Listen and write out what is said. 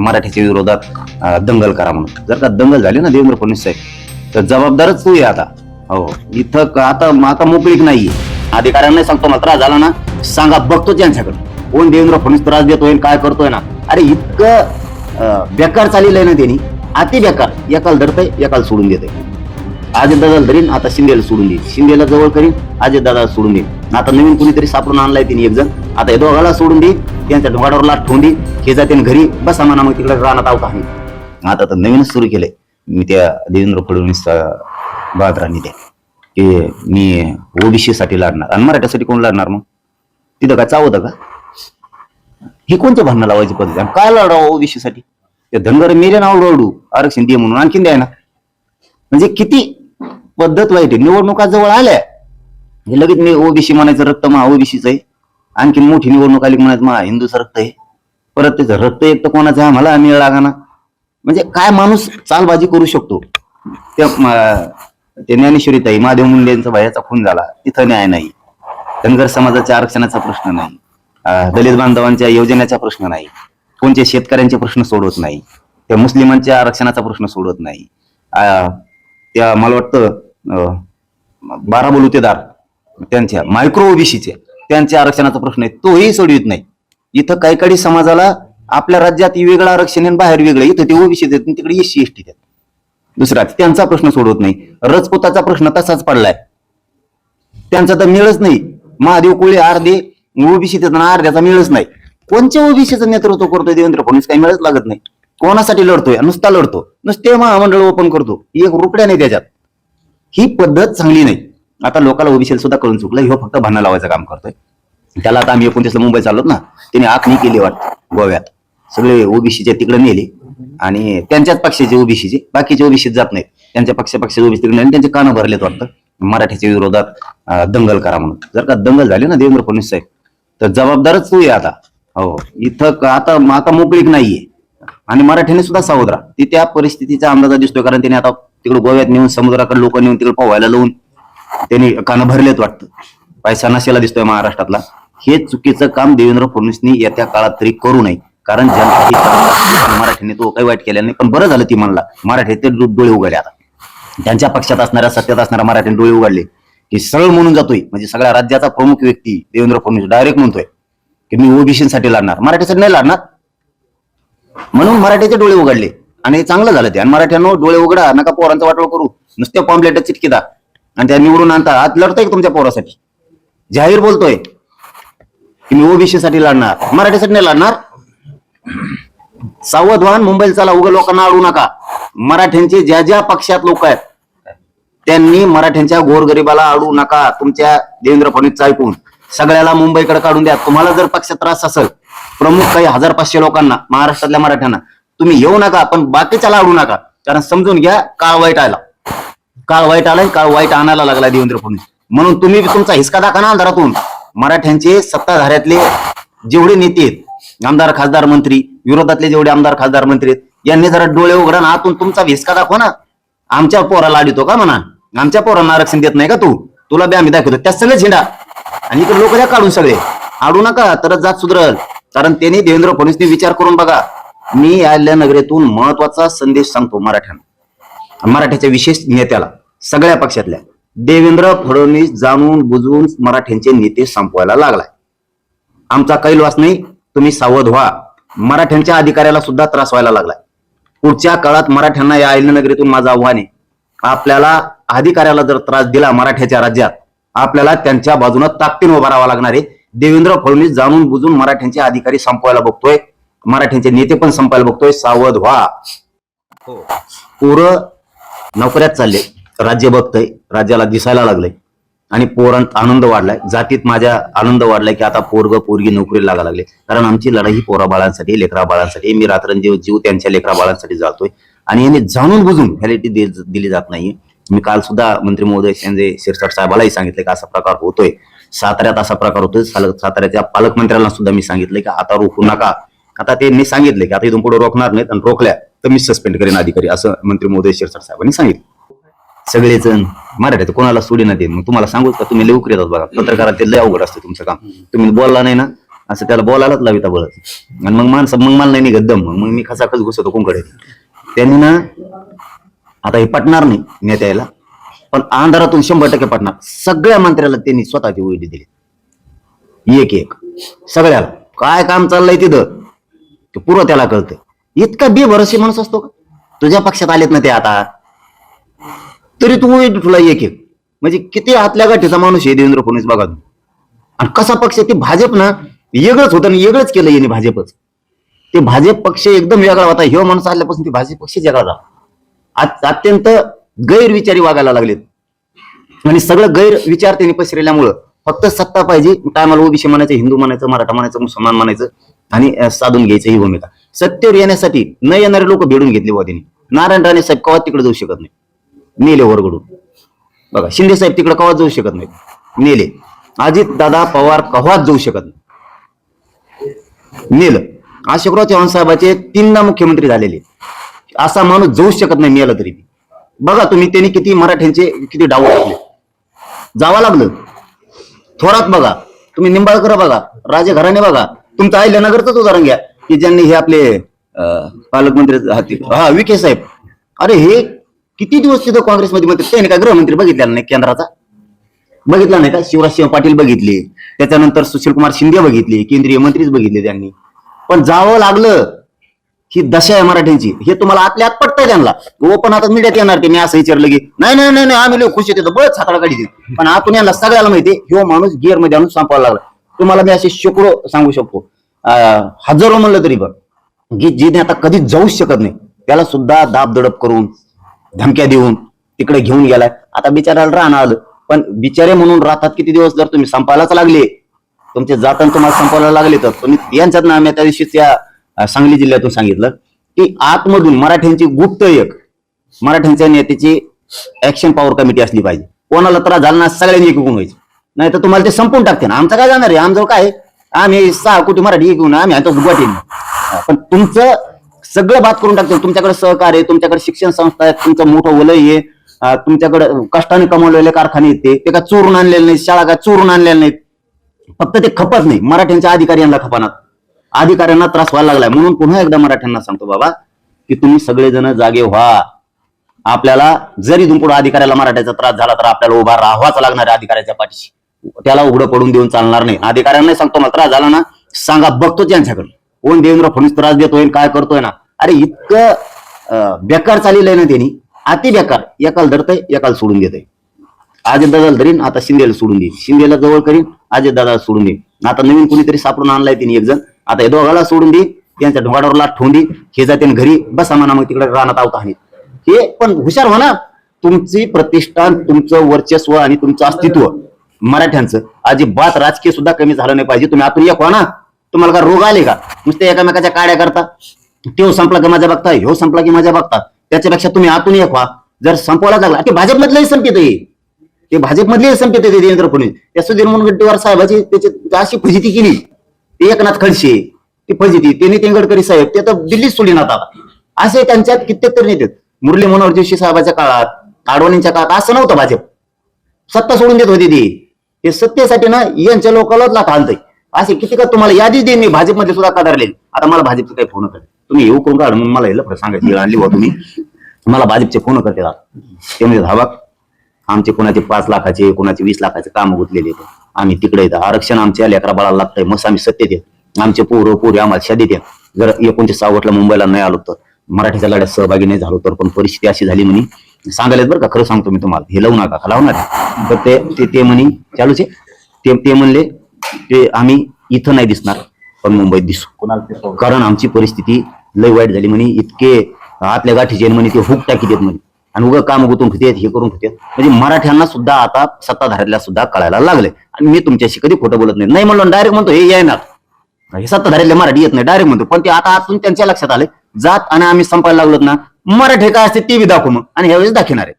मराठीच्या विरोधात दंगल करा म्हणून. जर का दंगल झाली ना देवेंद्र फडणवीस साहेब तर जबाबदारच तू आहे आता. हो इथं आता आता मोकळीक नाहीये. अधिकाऱ्यांना सांगतो मला त्रास झाला ना. सांगा बघतो त्यांच्याकडे. कोण देवेंद्र फडणवीस त्रास देतोय काय करतोय ना. अरे इतकं बेकार चाललेलं आहे ना त्यांनी. अति बेकार. एकाला धरतय एकाला सोडून देतोय. अजय दादाला धरीन आता शिंदेला सोडून देईल शिंदेला जवळ करीन अजित दादा सोडून देईल आता नवीन कुणीतरी सापडून आणलाय तिने एक जण. आता या दोघाला सोडून देईल त्यांच्या ढोंगाडावर लाट ठेवून देईल हे जाते घरी बसा म्हणा मग तिकडे रानात आहोत आम्ही आता तर नवीनच सुरू केलंय. मी त्या देवेंद्र फडणवीस बादरांनी ते की मी ओबीसी साठी लढणार. आणि मराठ्यासाठी कोण लढणार मग? तिथं काय चावत का? हे कोणतं भांडणं लावायची पद्धत आणि काय लढावं ओबीसी साठी ते धनगर मेरे नाव रोडू आरक्षण दे म्हणून आणखीन द्याय ना म्हणजे किती पद्धत वाईट आहे. निवडणुका जवळ आल्या हे लगेच मी ओबीसी म्हणायचं रक्त मा ओबीसीच आहे. आणखी मोठी निवडणूक आली म्हणायचं मा हिंदूचं रक्त आहे. परत त्याचं रक्त एक तर कोणाचं आहे मला मिळ म्हणजे काय माणूस चालबाजी करू शकतो? त्या म- ते ज्ञानेश्वरीताई महादेव मुंडेंचा भायाचा खून झाला. तिथं न्याय नाही. धनगर समाजाच्या आरक्षणाचा प्रश्न नाही. दलित बांधवांच्या योजनेचा प्रश्न नाही. कोणत्या शेतकऱ्यांचे प्रश्न सोडवत नाही. त्या मुस्लिमांच्या आरक्षणाचा प्रश्न सोडवत नाही. त्या मला वाटतं बारा बलुतेदार त्यांच्या मायक्रो ओबीसीचे त्यांच्या आरक्षणाचा प्रश्न आहे तोही सोडवित नाही. इथं काही काही समाजाला आपल्या राज्यात वेगळं आरक्षण आहे आणि बाहेर वेगळं इथं ते ओबीसी देत तिकडे एससी एसटी आहेत. दुसरा त्यांचा प्रश्न सोडवत नाही. रजपुताचा प्रश्न तसाच पडलाय. त्यांचा तर मिळच नाही. महादेव कोळी अर्धे ओबीसी अर्ध्याचा मिळच नाही. कोणत्या ओबीसीचं नेतृत्व करतोय देवेंद्र फडणवीस? काही मिळच लागत नाही. कोणासाठी लढतोय? नुसता लढतो. नुसते महामंडळ ओपन करतो. एक रुपड्या नाही त्याच्यात. ही पद्धत चांगली नाही. आता लोकांना ओबीसी सुद्धा कळून चुकलं ह्यो फक्त भांडण लावायचं काम करतोय. त्याला आता आम्ही एकोणतीसला मुंबई चाललो ना त्याने आखणी केली वाटतं गोव्यात. सगळे ओबीसीचे तिकडे नेले आणि त्यांच्याच पक्षाचे ओबीसीचे बाकीचे ओबीसीत जात नाहीत. त्यांच्या पक्ष पक्षाचे ओबीसी तिकडे नेले आणि त्यांचे कानं भरलेत वाटतं. मराठीच्या विरोधात दंगल करा म्हणून. जर का दंगल झाली ना देवेंद्र फडणवीस साहेब तर जबाबदारच तू आहे आता. हो इथं आता आता मोकळीक नाहीये. आणि मराठीने सुद्धा सावध राहा. ती त्या परिस्थितीचा अंदाजा दिसतोय कारण त्याने आता तिकडे गोव्यात नेऊन समुद्राकडे लोक नेऊन तिकडे पोहायला लावून त्यांनी कानं भरलेत वाटतं. पैसा नसेला दिसतोय महाराष्ट्रातला. हे चुकीचं काम देवेंद्र फडणवीसनी येत्या काळात तरी करू नये. कारण जनता मराठीने तो काही वाईट केला नाही. पण बरं झालं ती म्हणला. मराठी ते डोळे उघडले आता. त्यांच्या पक्षात असणाऱ्या सत्तेत असणाऱ्या मराठीने डोळे उघडले. की सरळ म्हणून जातोय. म्हणजे सगळ्या राज्याचा प्रमुख व्यक्ती देवेंद्र फडणवीस डायरेक्ट म्हणतोय. की मी ओबीसीसाठी लढणार. मराठीसाठी नाही लढणार. म्हणून मराठीचे डोळे उघडले. आणि चांगलं झालं ते. आणि मराठ्यांनो डोळे उघडा नका पोरांचा वाटोळ करू. नुसत्या पॉम्पलेट चिटकीदा आणि त्या निवडून आणता. आज लढतोय तुमच्या पोरासाठी? जाहीर बोलतोय. की मी ओबीसी साठी लढणार. मराठीसाठी नाही लढणार. सावध व्हा मुंबईला चला. उघड लोकांना अडू नका. मराठ्यांचे ज्या ज्या पक्षात लोक आहेत त्यांनी मराठ्यांच्या गोरगरिबाला अडू नका. तुमच्या देवेंद्र फडणवीस ऐकून. सगळ्याला मुंबईकडे काढून द्या. तुम्हाला जर पक्षात त्रास असेल प्रमुख काही हजार पाचशे लोकांना महाराष्ट्रातल्या मराठ्यांना तुम्ही येऊ नका पण बाकीच्याला आडू नका. कारण समजून घ्या काळ वाईट आला. काळ वाईट आलाय काळ वाईट आणायला लागला देवेंद्र फडणवीस. म्हणून तुम्ही तुमचा हिसका दाखवा ना अंधारातून मराठ्यांचे सत्ताधाऱ्यातले जेवढे नेते आहेत आमदार खासदार मंत्री विरोधातले जेवढे आमदार खासदार मंत्री आहेत यांनी जरा डोळे उघडा ना आतून तुमचा हिसका दाखवा ना. आमच्या पोराला आडितो का म्हणा? आमच्या पोरांना आरक्षण देत नाही का तू? तुला बी आम्ही दाखवतो. त्या सगळे झेंडा. आणि इकडे लोक द्या काढून सगळे. आडू नका तरच जात सुधरल. कारण त्यांनी देवेंद्र फडणवीसने विचार करून बघा. मी या नगरीतून महत्त्वाचा संदेश सांगतो मराठ्यांना. मराठ्याच्या विशेष नेत्याला सगळ्या पक्षातल्या. देवेंद्र फडणवीस जाणून बुजवून मराठ्यांचे नेते संपवायला लागलाय. आमचा कैलवास नाही तुम्ही सावध व्हा. मराठ्यांच्या अधिकाऱ्याला सुद्धा त्रास व्हायला लागलाय. पुढच्या काळात मराठ्यांना या नगरीतून माझं आव्हान आहे. आपल्याला अधिकाऱ्याला जर त्रास दिला मराठ्याच्या राज्यात आपल्याला त्यांच्या बाजूने ताकदीने उभा राहावा लागणार आहे. देवेंद्र फडणवीस जाणून बुजून मराठ्यांचे अधिकारी संपवायला बघतोय. मराठ्यांचे नेते पण संपायला बघतोय सावध व्हा. पोरं नोकऱ्यात चालले राज्य बघतंय राज्याला दिसायला लागलंय. आणि पोरांत आनंद वाढलाय जातीत माझ्या आनंद वाढलाय की आता पोरग पोरगी नोकरी लागा लागले. कारण आमची लढाई ही पोरा बाळांसाठी लेकरा बाळांसाठी मी रात्रंदिवस जीव त्यांच्या लेकरा बाळांसाठी जातोय आणि यांनी जाणून बुजून व्हॅलिटी दिली जात नाही. मी काल सुद्धा मंत्री महोदय संजय शिरसाट साहेबालाही सांगितलं की असा प्रकार होतोय. साताऱ्यात असा प्रकार होतोय. साताऱ्याच्या पालकमंत्र्यांना सुद्धा मी सांगितलं की आता रोखू नका. आता त्यांनी सांगितलं की आता इथून पुढे रोखणार नाहीत आणि रोखल्या तर मी सस्पेंड करेन अधिकारी असं मंत्री मोदय शिरसाट साहेबांनी सांगितलं. सगळेजण मराठीत कोणाला सोडी ना देत. मग तुम्हाला सांगू का? तुम्ही लवकर येतात बघा. पत्रकारात ते लय अवघड असतं तुमचं काम. तुम्ही बोलला नाही ना असं त्याला बोलायलाच लाविता बळत आणि मग माणसं मग मला नाही गद्दम मग मी खसाखस घुसतो कोणकडे त्यांनी ना आता हे पटणार नाही नेत्याला पण अंधारातून शंभर टक्के पटणार. सगळ्या मंत्र्याला त्यांनी स्वतःची उडी दिली. एक एक. सगळ्याला. काय काम चाललंय तिथं? तो पूर्व त्याला कळतं. इतका बेभरशी माणूस असतो का? तुझ्या पक्षात आलेत ना ते आता. तरी तू तुला एक एक. म्हणजे किती आतल्या गाठीचा माणूस आहे देवेंद्र फडणवीस बघा तुम्ही. आणि कसा पक्ष आहे? ते भाजप ना वेगळंच होतं आणि वेगळंच केलं याने भाजपच. ते भाजप पक्ष एकदम वेगळा होता. ह्यो माणूस आल्यापासून ते भाजप पक्ष वेगळा झाला. आज अत्यंत गैरविचारी वागायला लागलेत. आणि सगळं गैरविचार त्यांनी पसरल्यामुळं फक्त सत्ता पाहिजे काय मला ओबीसी म्हणायचं हिंदू म्हणायचं मराठा म्हणायचं मुसलमान म्हणायचं आणि साधून घ्यायचं ही भूमिका सत्तेवर येण्यासाठी न येणारे लोक भेडून घेतले बुवा त्यांनी नारायण राणे साहेब कवा तिकडे जाऊ शकत नाही नेले वरगडून. बघा शिंदे साहेब तिकडे कवाच जाऊ शकत नाही नेले अजित दादा पवार कवाच जाऊ शकत नाही नेलं अशोकराव चव्हाण साहेबाचे तीनदा मुख्यमंत्री झालेले. असा माणूस जाऊ शकत नाही मेला तरी. बघा तुम्ही त्यांनी किती मराठ्यांचे किती डाव टाकले. जावं लागलं. थोरात बघा. तुम्ही निंबाळकर बघा. राजे घराणे बघा. तुमचं अहिल्यानगरच उदाहरण घ्या की ज्यांनी हे आपले पालकमंत्री हाती हा विखे साहेब. अरे हे किती दिवस तिथं काँग्रेसमध्ये म्हणते त्याने काय गृहमंत्री बघितलेला नाही केंद्राचा? बघितला नाही का? शिवराज सिंह पाटील बघितले. त्याच्यानंतर सुशीलकुमार शिंदे बघितले. केंद्रीय मंत्रीच बघितले त्यांनी. पण जावं लागलं ही दशा आहे मराठ्यांची. हे तुम्हाला आतल्या आत पटतंय त्यांना. हो, ओपन आता मीडियात येणार ते. मी असं विचारलं की नाही नाही नाही नाही, आम्ही लोक खुश येतो बस हाताळा काढी पण आतून यांना सगळ्याला माहिती ह्यो माणूस गिअरमध्ये आणून संपायला लागला. तुम्हाला मी असे शेकडो सांगू शकतो. हजारो म्हणलं तरी पण की जिने आता कधीच जाऊच शकत नाही त्याला सुद्धा दाब दडप करून धमक्या देऊन तिकडे घेऊन गेलाय. आता बिचाराला राहणार आलं पण बिचारे म्हणून राहतात किती दिवस जर तुम्ही संपायलाच लागले. तुमचे जातान तुम्हाला संपवायला लागले तर तुम्ही यांच्यात ना आम्ही त्या दिवशीच या सांगली जिल्ह्यातून सांगितलं की आतमधून मराठ्यांची गुप्त एक मराठ्यांच्या नेत्याची ऍक्शन पॉवर कमिटी असली पाहिजे. कोणाला त्रास झाला ना सगळ्यांनी एकूण व्हायचं. नाही तर तुम्हाला ते संपून टाकते ना. आमचं काय जाणार आहे? आमचं काय आहे? आम्ही सहा कोटी मराठी घेऊन आम्ही आता गुवाहाटी पण तुमचं सगळं बात करून टाकतो. तुमच्याकडे सहकार्य आहे तुमच्याकडे शिक्षण संस्था आहेत तुमचं मोठं वलय आहे. अं, तुमच्याकडे कष्टाने कमवलेले कारखाने आहेत ते. ते काय चोरून आणलेले नाहीत शाळा काय चोरून आणलेल्या नाहीत. फक्त ते खपत नाही. मराठ्यांच्या अधिकाऱ्यांना खपानात. अधिकाऱ्यांना त्रास व्हायला लागलाय. म्हणून पुन्हा एकदा मराठ्यांना सांगतो बाबा की तुम्ही सगळेजण जागे व्हा. आपल्याला जरी तुमपुढे अधिकाऱ्याला मराठ्याचा त्रास झाला तर आपल्याला उभा राहावाच लागणार आहे अधिकाऱ्याच्या पाठीशी. त्याला उघडं पडून देऊन चालणार नाही. अधिकाऱ्यांना सांगतो मला त्रास झाला ना सांगा बघतो त्यांच्याकडून कोण देवेंद्र फडणवीस त्रास देतोय काय करतोय ना? अरे इतकं बेकार चाललेलं आहे ना त्यांनी. अति बेकार. एकाला धरतय एकाला सोडून देतय. अजित दादाला धरीन आता शिंदेला सोडून देईन. शिंदेला जवळ करीन अजित दादाला सोडून देईन. आता नवीन कुणीतरी सापडून आणलाय त्यांनी एक जण. आता हे दोघाला सोडून देईन त्यांच्या ढोंगाडावर लाट ठेवून देईन. हे जाते घरी बसा म्हणा मग तिकडे रानात आवता आणि हे पण हुशार म्हणा तुमची प्रतिष्ठान तुमचं वर्चस्व आणि तुमचं अस्तित्व मराठ्यांचं. अजिबात राजकीय सुद्धा कमी झालं नाही पाहिजे. तुम्ही आतून एक ना. तुम्हाला का रोग आले का? नुसते एकामेकाच्या काड्या करता. तो संपला की माझ्या बघता ह्यो संपला की माझ्या बघता. त्याच्यापेक्षा तुम्ही आतून एक व्हा. जर संपवायला लागला ते भाजपमधलंही संपित ते भाजपमधलेही संपित आहे देवेंद्र फडणवीस. त्या सुधीर मुनगंटीवार साहेबाची त्याची अशी फजिती केली. ते एकनाथ खडसे ती फजिती. ते नितीन गडकरी साहेब ते तर दिल्लीच सोडीन आता. असे त्यांच्यात कित्येक तरी नेते मुरली मनोहर जोशी साहेबाच्या काळात आडवाणींच्या काळात असं नव्हतं भाजप. सत्ता सोडून देत होती ती. हे सत्तेसाठी ना यांच्या लोकांनाच लाथा आणतंय. असे किती का तुम्हाला यादी देईन मी भाजपमध्ये सुद्धा कदारले आता मला भाजपचे काही फोन करते. तुम्ही येऊ करून काढ म्हणून मला हे सांगायची. आणली बा तुम्ही. मला भाजपचे फोन करते ते म्हणजे आमचे कोणाचे पाच लाखाचे कोणाचे वीस लाखाचे काम गुतलेले आम्ही तिकडे येतो आरक्षण आमच्या लेकरा बाळाला लागतंय. मस्त आम्ही सत्तेत येत आमचे पोरं पोरी आम्हाला शादीत येत जर एकोणतीस सावटला मुंबईला नाही आलो तर मराठीच्या लढ्यात सहभागी नाही झालो तर पण परिस्थिती अशी झाली म्हणे. सांगायला बरं का खरं सांगतो मी तुम्हाला. हे लावू नका लावणार आहे. तर ते ते ते म्हणे चालूच आहे. ते ते म्हणले ते आम्ही इथं नाही दिसणार पण मुंबईत दिसू. कारण आमची परिस्थिती लय वाईट झाली म्हणे. इतके आतल्या गाठीचे म्हणे ते हुक टाकी देत म्हणे. आणि उगं काम गुतून होते हे करून होते म्हणजे मराठ्यांना सुद्धा आता सत्ताधाऱ्याला सुद्धा कळायला लागले आणि मी तुमच्याशी कधी खोटं बोलत नाही. नाही म्हणलो डायरेक्ट म्हणतो हे येणार. हे सत्ताधाऱ्याला मराठी येत नाही डायरेक्ट म्हणतो. पण ते आता आतून त्यांच्या लक्षात आले जात आणि आम्ही संपायला लागलो ना मराठी काय असते ते बी दाखवू मग. आणि ह्यावेळेस दाखवणार आहे.